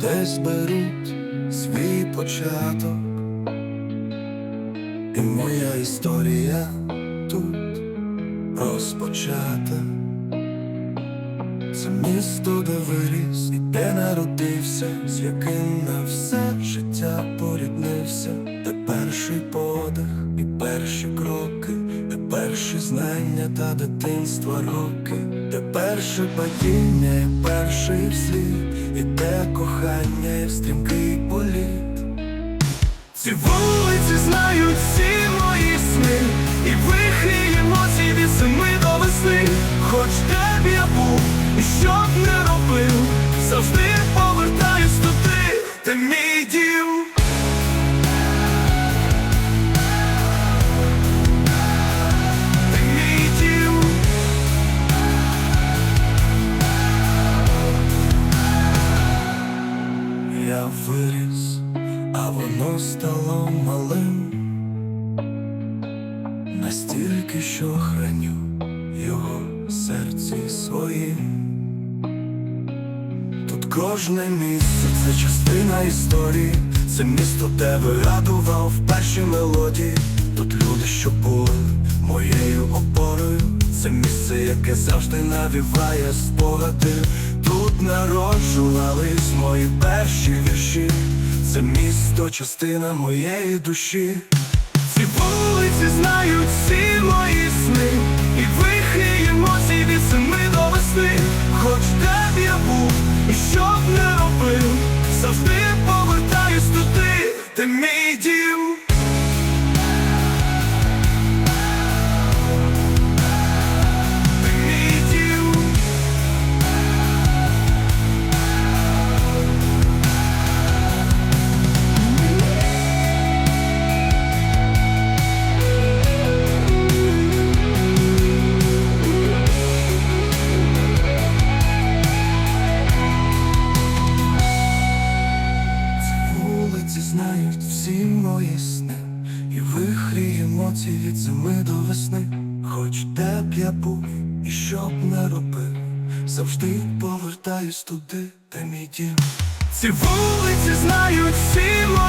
десь беруть свій початок, і моя історія тут розпочата. Це місто, де виріс і де народився, з яким на все життя поріднився, де перший подих і перші кроки, перші знання та дитинства роки, де перше падіння і перший вслід, і де кохання і стрімкий політ. Ці вулиці знають всі мої сни. І вихрі емоцій від зими до весни. Хоч де б я був і що б не робив Завжди воно стало малим, настільки, що храню його серці своїм. Тут кожне місце це частина історії, це місто, де вигадував перші мелодії. Тут люди, що були моєю опорою, це місце, яке завжди навіває спогади. Тут народжувались мої перші вірші, це місто, частина моєї душі. Ці вулиці знають всі мої всі мої сни І вихрі емоцій від зими до весни. Хоч де б я був і що б не робив Завжди повертаюсь туди, де мій дім. Ці вулиці знають всі мої